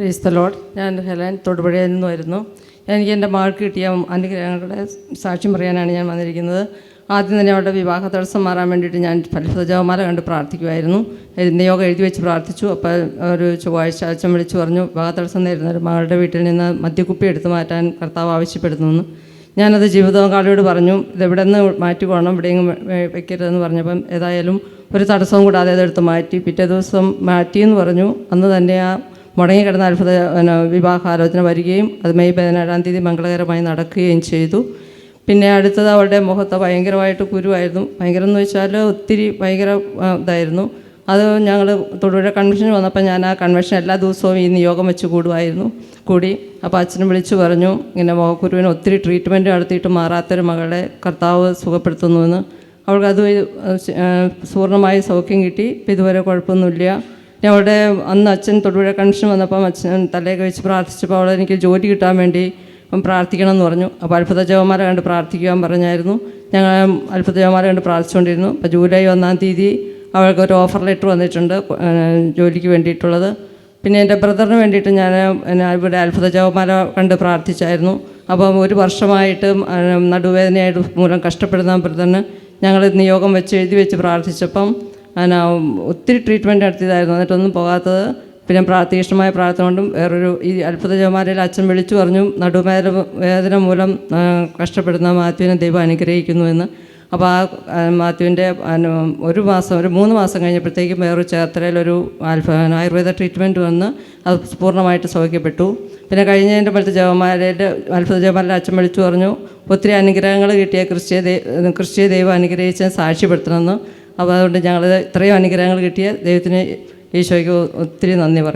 Price load ഞാൻ Helen തൊടുപുഴയിൽ നിന്ന് വരുന്നു എനിക്ക് എന്റെ മകൾക്ക് കിട്ടിയ അനുഗ്രഹങ്ങളുടെ സാക്ഷ്യം പറയാനാണ് ഞാൻ വന്നിരിക്കുന്നത്. ആദ്യം തന്നെ അവളുടെ വിവാഹ തടസ്സം മാറാൻ വേണ്ടിയിട്ട് ഞാൻ ഫലിത ജപമാല കണ്ട് പ്രാർത്ഥിക്കുമായിരുന്നു. നിയോഗം എഴുതി വെച്ച് പ്രാർത്ഥിച്ചു. അപ്പോൾ ഒരു ചൊവ്വാഴ്ച അച്ഛൻ വിളിച്ചു പറഞ്ഞു വിവാഹ തടസ്സം നേരിടുന്ന ഒരു മകളുടെ വീട്ടിൽ നിന്ന് മദ്യക്കുപ്പി എടുത്തു മാറ്റാൻ കർത്താവ് ആവശ്യപ്പെടുന്നു ഞാനത് ജീവിതകാളിയോട് പറഞ്ഞു ഇതെവിടെ നിന്ന് മാറ്റി പോകണം ഇവിടെയെങ്കിലും വെക്കരുതെന്ന് പറഞ്ഞപ്പം ഏതായാലും ഒരു തടസ്സവും കൂടാതെ അതെടുത്ത് മാറ്റി പിറ്റേ ദിവസം മാറ്റിയെന്ന് പറഞ്ഞു. അന്ന് തന്നെ ആ മുടങ്ങി കിടന്ന അത്ഭുത വിവാഹാലോചന വരികയും അത് മെയ് പതിനേഴാം തീയതി മംഗളകരമായി നടക്കുകയും ചെയ്തു. പിന്നെ അടുത്തത് അവളുടെ മുഖത്ത് ഭയങ്കരമായിട്ട് കുരുവായിരുന്നു. ഭയങ്കരം എന്ന് വെച്ചാൽ ഒത്തിരി ഭയങ്കര ഇതായിരുന്നു. അത് ഞങ്ങൾ തൊടുപുഴ കൺവെൻഷന് വന്നപ്പോൾ ഞാൻ ആ കൺവെൻഷൻ എല്ലാ ദിവസവും ഈ നിയോഗം വെച്ച് കൂടുമായിരുന്നു. കൂടി അപ്പോൾ അച്ഛനും വിളിച്ചു പറഞ്ഞു ഇങ്ങനെ മുഖക്കുരുവിന് ഒത്തിരി ട്രീറ്റ്മെന്റ് നടത്തിയിട്ട് മാറാത്തൊരു മകളെ കർത്താവ് സുഖപ്പെടുത്തുന്നുവെന്ന് അവൾക്ക് അത് പൂർണമായി സൗഖ്യം കിട്ടി. ഇതുവരെ കുഴപ്പമൊന്നുമില്ല. ഞാൻ അവിടെ അന്ന് അച്ഛൻ തൊടുപുഴ കൺഷൻ വന്നപ്പം അച്ഛൻ തലയൊക്കെ വെച്ച് പ്രാർത്ഥിച്ചപ്പോൾ അവിടെ എനിക്ക് ജോലി കിട്ടാൻ വേണ്ടി പ്രാർത്ഥിക്കണം എന്ന് പറഞ്ഞു. അപ്പോൾ അത്ഭുത ജവമാല കണ്ട് പ്രാർത്ഥിക്കുവാൻ പറഞ്ഞായിരുന്നു. ഞങ്ങൾ അത്ഭുത ജവമാല കണ്ട് പ്രാർത്ഥിച്ചുകൊണ്ടിരുന്നു. അപ്പോൾ ജൂലൈ ഒന്നാം തീയതി അവൾക്ക് ഒരു ഓഫർ ലെറ്റർ വന്നിട്ടുണ്ട് ജോലിക്ക് വേണ്ടിയിട്ടുള്ളത്. പിന്നെ എന്റെ ബ്രദറിന് വേണ്ടിയിട്ട് ഞാൻ ഇവിടെ അത്ഭുത ജവമാല കണ്ട് പ്രാർത്ഥിച്ചായിരുന്നു. അപ്പം ഒരു വർഷമായിട്ട് നടുവേദനയായിട്ട് മൂലം കഷ്ടപ്പെടുന്ന ബ്രദറിന് ഞങ്ങൾ നിയോഗം വെച്ച് എഴുതി വെച്ച് പ്രാർത്ഥിച്ചപ്പം പിന്നെ ഒത്തിരി ട്രീറ്റ്മെന്റ് നടത്തിയതായിരുന്നു. എന്നിട്ടൊന്നും പോകാത്തത്. പിന്നെ പ്രാ തീക്ഷ്ണമായ പ്രാർത്ഥന കൊണ്ടും വേറൊരു ഈ അത്ഭുത ജവമാലയിൽ അച്ഛൻ വിളിച്ചു പറഞ്ഞു നടുവേദന വേദന മൂലം കഷ്ടപ്പെടുന്ന മാത്യുവിനെ ദൈവം അനുഗ്രഹിക്കുന്നുവെന്ന് അപ്പോൾ ആ മാത്യുവിന്റെ ഒരു മാസം ഒരു മൂന്ന് മാസം കഴിഞ്ഞപ്പോഴത്തേക്കും വേറൊരു ചേർത്തലയിലൊരു ആൽഫ ആയുർവേദ ട്രീറ്റ്മെന്റ് വന്ന് അത് പൂർണമായിട്ട് സൗഖ്യപ്പെട്ടു. പിന്നെ കഴിഞ്ഞതിന്റെ പോലത്തെ ജവമാലയുടെ അത്ഭുത ജവമാലയുടെ അച്ഛൻ വിളിച്ചു പറഞ്ഞു ഒത്തിരി അനുഗ്രഹങ്ങൾ കിട്ടിയ ക്രിസ്ത്യ ദൈവം ക്രിസ്ത്യ ദൈവം അനുഗ്രഹിച്ച് സാക്ഷ്യപ്പെടുത്തണമെന്ന്. അപ്പോൾ അതുകൊണ്ട് ഞങ്ങൾ ഇത്രയും അനുഗ്രഹങ്ങൾ കിട്ടിയ ദൈവത്തിന് ഈശോയ്ക്ക് ഒത്തിരി നന്ദി പറയും